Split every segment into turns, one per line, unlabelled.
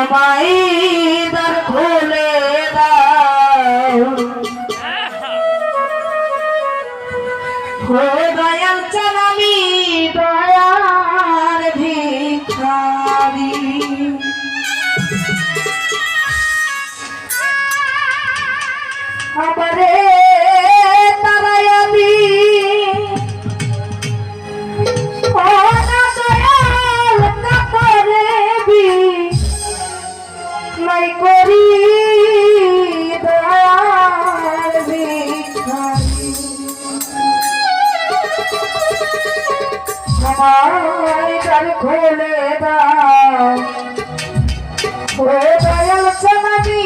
আমায় দ্বার খুলে দাও। হো দয়াল চালামি দয়ার ভিখারি। আমারে আমার কান খুলে দাও। ও দয়াল সমাধি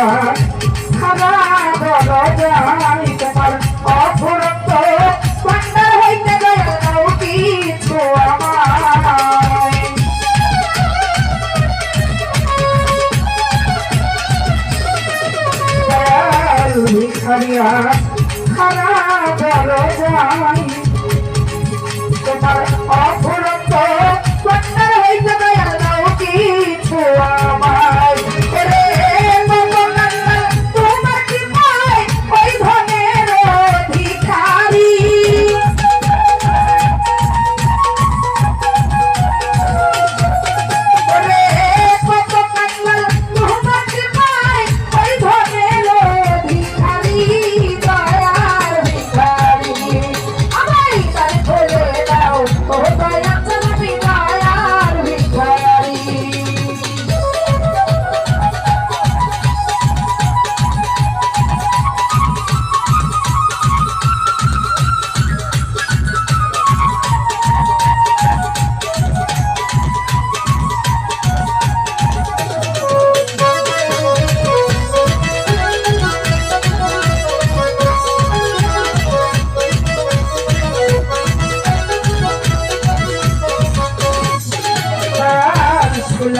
সারা বড় জানি তোমার অফুরত ভান্ডার হইতে গেল কিছু আমার ভিখারিয়া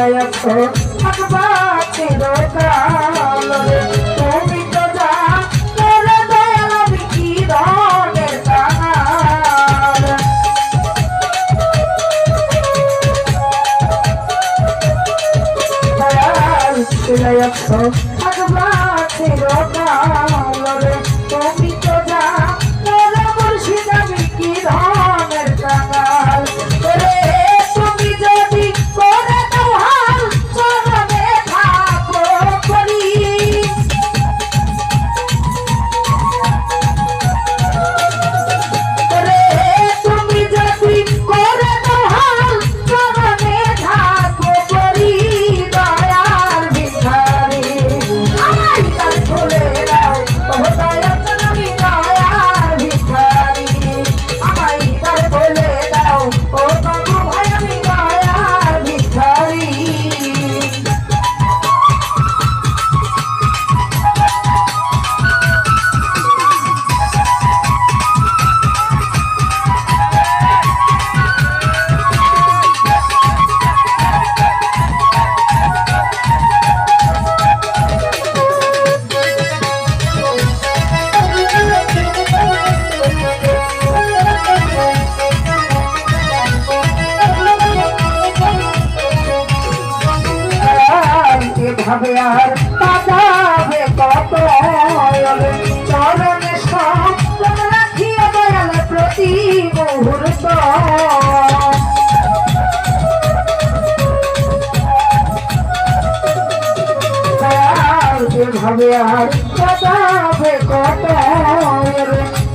নয়তো থাকবা চিরকাল তুমি তো যা তোর দয়াল বিকিরণের কাল দয়াল নয়তো থাকবা চিরকাল যাবে আর পাঠাবে কত চরণে সব রাখিয়া দয়াল প্রতি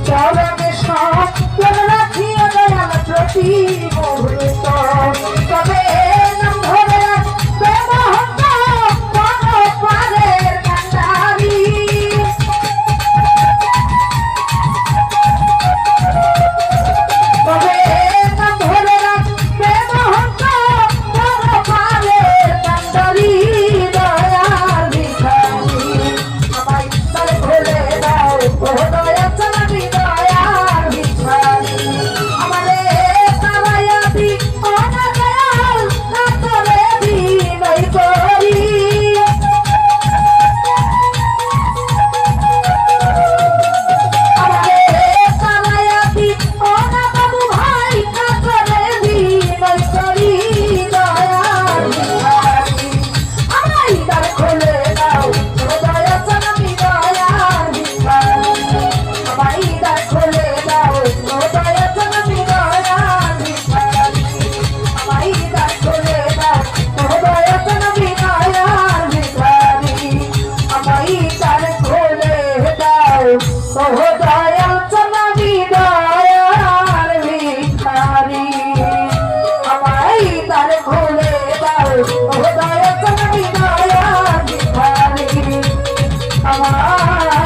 চরণে সব রাখিয়া দয়াল প্রতি মুহূর্ত। না